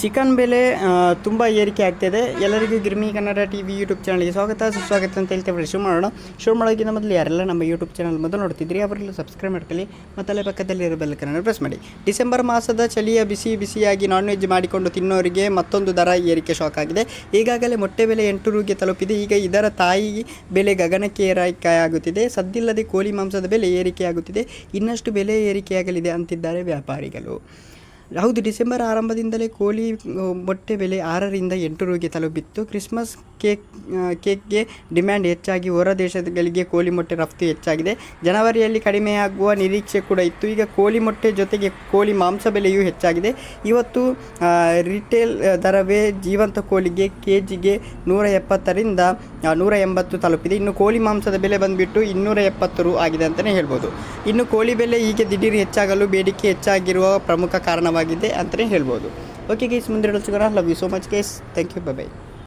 Chicken ಬೆಲೆ ತುಂಬ ಏರಿಕೆ ಆಗ್ತಿದೆ ಎಲ್ಲರಿಗೂ Girmi Kannada T V YouTube ಚಾನಲ್ಗೆ ಸ್ವಾಗತ. ಸುಸ್ವಾಗತ ಅಂತ ಹೇಳ್ತೇವೆ ಶುರು ಮಾಡೋಣ. ಶುರು ಮಾಡೋಕ್ಕಿಂತ ಮೊದಲು ಯಾರೆಲ್ಲ ನಮ್ಮ ಯೂಟ್ಯೂಬ್ ಚಾನಲ್ ಮೊದಲು ನೋಡ್ತಿದ್ರಿ ಅವರೆಲ್ಲ ಸಬ್ಸ್ಕ್ರೈಬ್ ಮಾಡ್ಕೊಳ್ಳಿ. ಮತ್ತು ಅಲ್ಲೇ ಪಕ್ಕದಲ್ಲಿ ಇರೋ ಬೆಲ್ ಕನ್ನಡ ಪ್ರೆಸ್ ಮಾಡಿ. ಡಿಸೆಂಬರ್ ಮಾಸದ ಚಳಿಯ ಬಿಸಿ ಬಿಸಿಯಾಗಿ ನಾನ್ ವೆಜ್ ಮಾಡಿಕೊಂಡು ತಿನ್ನೋರಿಗೆ ಮತ್ತೊಂದು ದರ ಏರಿಕೆ ಶಾಕ್ ಆಗಿದೆ. ಈಗಾಗಲೇ ಮೊಟ್ಟೆ ಬೆಲೆ ಎಂಟು ರೂಗೆ ತಲುಪಿದೆ. ಈಗ ಇದರ ತಾಯಿ ಬೆಲೆ ಗಗನಕ್ಕೆ ಏರಿಕೆ ಆಗುತ್ತಿದೆ. ಸದ್ದಿಲ್ಲದೆ ಕೋಳಿ ಮಾಂಸದ ಬೆಲೆ ಏರಿಕೆಯಾಗುತ್ತಿದೆ ಇನ್ನಷ್ಟು ಬೆಲೆ ಏರಿಕೆಯಾಗಲಿದೆ ಅಂತಿದ್ದಾರೆ ವ್ಯಾಪಾರಿಗಳು. ಹೌದು, ಡಿಸೆಂಬರ್ ಆರಂಭದಿಂದಲೇ ಕೋಳಿ ಮೊಟ್ಟೆ ಬೆಲೆ ಆರರಿಂದ ಎಂಟು ರೂಗೆ ತಲುಪಿತ್ತು. ಕ್ರಿಸ್ಮಸ್ ಕೇಕ್ ಕೇಕ್ಗೆ ಡಿಮ್ಯಾಂಡ್ ಹೆಚ್ಚಾಗಿ ಹೊರ ದೇಶಗಳಿಗೆ ಕೋಳಿ ಮೊಟ್ಟೆ ರಫ್ತು ಹೆಚ್ಚಾಗಿದೆ. ಜನವರಿಯಲ್ಲಿ ಕಡಿಮೆಯಾಗುವ ನಿರೀಕ್ಷೆ ಕೂಡ ಇತ್ತು. ಈಗ ಕೋಳಿ ಮೊಟ್ಟೆ ಜೊತೆಗೆ ಕೋಳಿ ಮಾಂಸ ಬೆಲೆಯೂ ಹೆಚ್ಚಾಗಿದೆ. ಇವತ್ತು ರಿಟೇಲ್ ದರವೇ ಜೀವಂತ ಕೋಳಿಗೆ ಕೆ ಜಿಗೆ ನೂರ ಎಪ್ಪತ್ತರಿಂದ ನೂರ ಎಂಬತ್ತು ತಲುಪಿದೆ. ಇನ್ನು ಕೋಳಿ ಮಾಂಸದ ಬೆಲೆ ಬಂದುಬಿಟ್ಟು ಇನ್ನೂರ ಎಪ್ಪತ್ತು ರು ಆಗಿದೆ ಅಂತಲೇ ಹೇಳ್ಬೋದು. ಇನ್ನು ಕೋಳಿ ಬೆಲೆ ಹೀಗೆ ದಿಢೀರ್ ಹೆಚ್ಚಾಗಲು ಬೇಡಿಕೆ ಹೆಚ್ಚಾಗಿರುವ ಪ್ರಮುಖ ಕಾರಣವಾಗಿದೆ ಅಂತಲೇ ಹೇಳ್ಬೋದು ಓಕೆ ಗೈಸ್ ಮುಂದೆ ಸಿಗೋಣ love you so much guys thank you bye